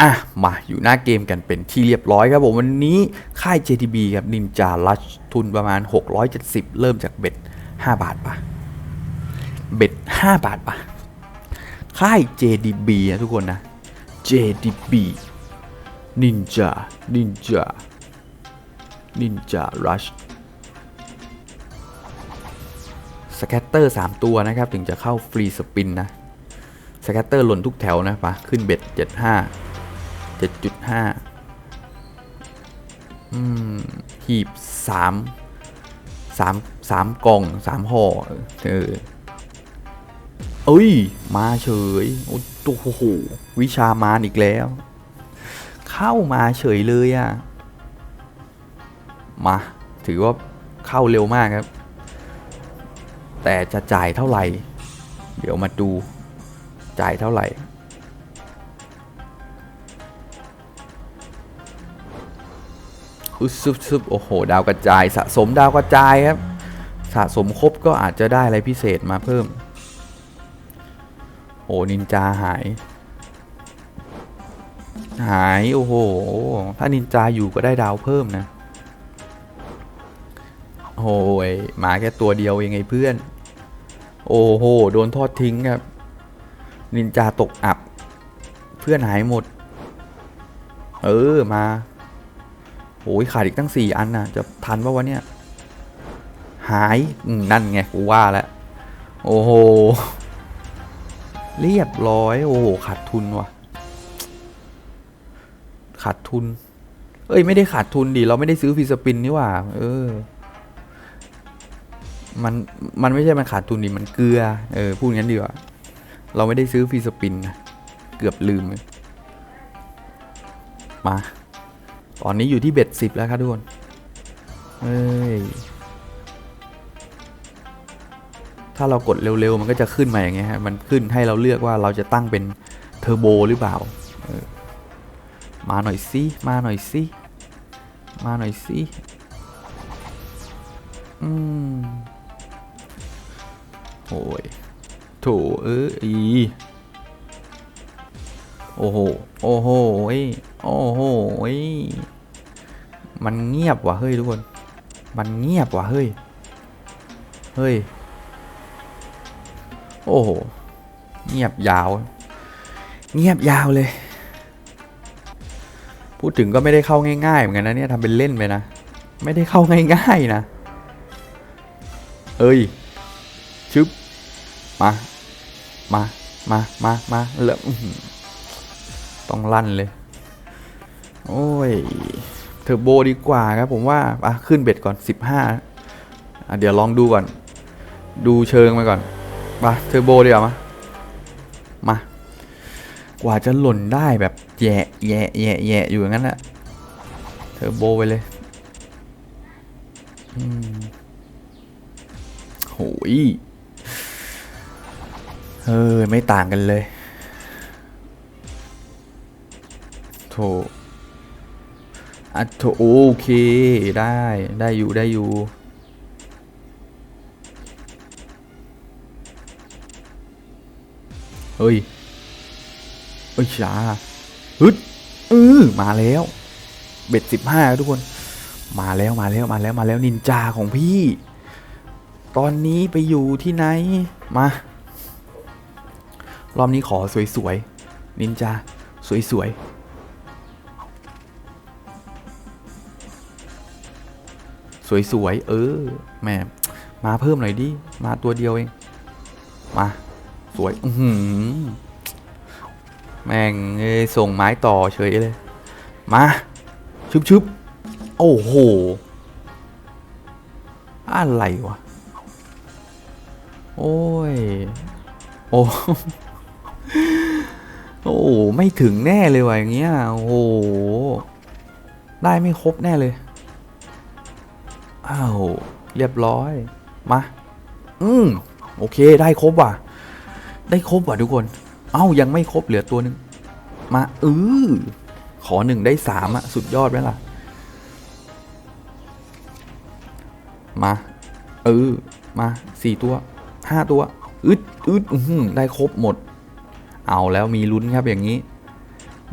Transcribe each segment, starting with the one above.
อะ มาอยู่หน้าเกมกันเป็นที่เรียบร้อยครับผมวันนี้ค่าย JTB ครับนินจาลัชทุนประมาณ 670 เริ่มจากเบ็ด 5 บาทปะเบ็ด 5 บาทปะค่าย JDB นะทุกคนนะ JDB นินจานินจานินจาลัชสแคตเตอร์ 3 ตัวนะครับ ถึงจะเข้าฟรีสปินนะสแคตเตอร์หล่นทุกแถวนะปะขึ้นเบ็ด 75 7.5อืมหีบสามสามสามกล่องสามห่อเออเอ้ย มาเฉย โอ้โห วิชามารอีกแล้ว เข้ามาเฉยเลยอะ่ะ มา ถือว่าเข้าเร็วมากครับ แต่จะจ่ายเท่าไหร่ เดี๋ยวมาดู จ่ายเท่าไหร่ อึบซึบซึบโอ้โห ดาวกระจาย สะสมดาวกระจายครับ สะสมครบก็อาจจะได้อะไรพิเศษมาเพิ่ม โอ้นินจาหาย หายโอ้โห ถ้านินจาอยู่ก็ได้ดาวเพิ่มนะโอ้ยมาแค่ตัวเดียวเองไงเพื่อน โอ้โห โดนทอดทิ้งครับ นินจาตกอับ เพื่อนหายหมด เออมา โอ้ยขาดอีกตั้งสี่อันนะจะทันปะวะเนี่ย หายนั่นไงกูว่าแล้วโอ้โห เรียบร้อย โอ้โหขาดทุนว่ะ ขาดทุน เอ้ย ไม่ได้ขาดทุนดิ เราไม่ได้ซื้อฟีสปินนี่หว่า เออ มัน มันไม่ใช่มันขาดทุนดิ มันเกลือ เออ พูดงั้นดีกว่า เราไม่ได้ซื้อฟีสปินนะ เกือบลืมเลยมา ตอนนี้อยู่ที่เบ็ดสิบแล้วครับทุกคนเฮ้ยถ้าเรากดเร็วๆ มันก็จะขึ้นมาอย่างเงี้ยฮะ มันขึ้นให้เราเลือกว่าเราจะตั้งเป็นเทอร์โบหรือเปล่า มาหน่อยสิมาหน่อยสิมาหน่อยสิอืมโอ้ยโถเอออีโอ้โห โอ้โหเอ้ยโอ้โหเอ้ย มันเงียบว่ะเฮ้ยทุกคน มันเงียบว่ะเฮ้ย เฮ้ย โอ้โห เงียบยาว เงียบยาวเลย พูดถึงก็ไม่ได้เข้าง่ายๆเหมือนกันนะเนี่ยทำเป็นเล่นไปนะ ไม่ได้เข้าง่ายๆนะ เอ้ย ชึบ มา มา มา มา มาแล้วอื้อหือต้องลั่นเลย โอ้ย เทอร์โบดีกว่าครับผมว่าอะขึ้นเบ็ดก่อน 15อะเดี๋ยวลองดูก่อน ดูเชิงมาก่อนมาเทอร์โบดีกว่ามา มา กว่าจะหล่นได้แบบแย่แย่แย่แย่อยู่อย่างนั้นแหละเทอร์โบไปเลยโหยเออไม่ต่างกันเลย โถ อะโถโอเคได้ได้อยู่ได้อยู่ เฮ้ยเอ้ยช้าฮึดอือมาแล้ว เบ็ดสิบห้าทุกคน มาแล้วมาแล้วมาแล้วมาแล้วนินจาของพี่ ตอนนี้ไปอยู่ที่ไหน มา รอบนี้ขอสวยๆ นินจา สวยๆ สวยๆ เออแม่มาเพิ่มหน่อยดิ มาตัวเดียวเอง มา สวย อืแม่งส่งไม้ต่อเฉยเลย มาชุบชุบโอ้โห อะไรวะ โอ้ย โอ้ โอ้ ไม่ถึงแน่เลยว่ะอย่างเงี้ย โอ้โห ได้ไม่ครบแน่เลยาวเรียบร้อยมาอืมโอเคได้ครบว่ะ ได้ครบว่ะทุกคน เอ้ายังไม่ครบเหลือตัวหนึ่งมาเออขอหนึ่งได้สามอะสุดยอดไหมล่ะ มาเออมาสี่ตัวห้าตัวอึดอึดอืได้ครบหมด เอาแล้วมีลุ้นครับอย่างนี้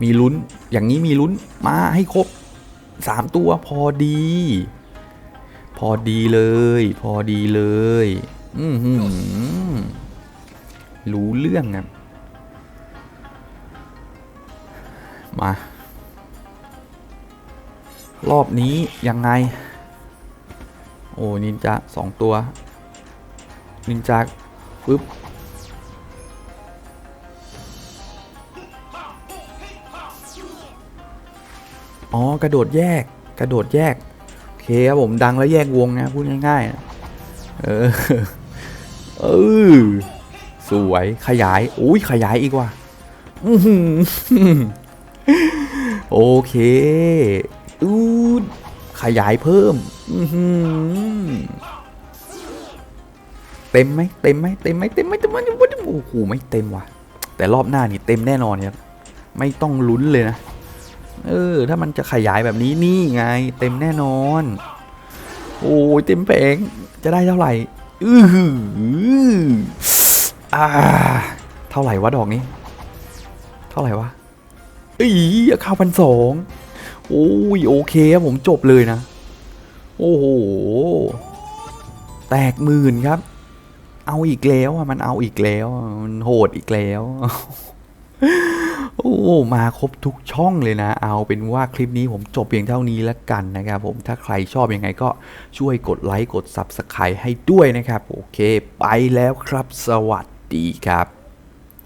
มีลุ้นอย่างนี้มีลุ้นมาให้ครบสามตัวพอดี พอดีเลย พอดีเลย อือหือรู้เรื่องครับมา รอบนี้ยังไง โอ้นินจาสองตัว นินจาปึ๊บอ๋อกระโดดแยก กระโดดแยก คครับผมดังแล้วแยกวงนะพูดง่ายๆ เออ เออ สวยขยาย อุ้ยขยายอีกว่ะโอเคอูดขยายเพิ่มอื้อหือเต็มไหมเต็มไหมเต็มไหมเต็มไหมเต็มไหมโอ้โหไม่เต็มว่ะ แต่รอบหน้านี่เต็มแน่นอนครับ ไม่ต้องลุ้นเลยนะ เออ ถ้ามันจะขยายแบบนี้นี่ไง เต็มแน่นอน โอ้ยเต็มแผงจะได้เท่าไหร่ อือหืออ่า เท่าไหร่วะดอกนี้ เท่าไหร่วะอีข้าวพันสองโอ้ยโอเคครับผมจบเลยนะ โอ้โห แตกหมื่นครับ เอาอีกแล้วอะมันเอาอีกแล้ว มันโหดอีกแล้ว โอ้มาครบทุกช่องเลยนะ เอาเป็นว่าคลิปนี้ผมจบเพียงเท่านี้แล้วกันนะครับผมถ้าใครชอบยังไงก็ช่วยกดไลค์กด Subscribe ให้ด้วยนะครับ โอเค ไปแล้วครับสวัสดีครับ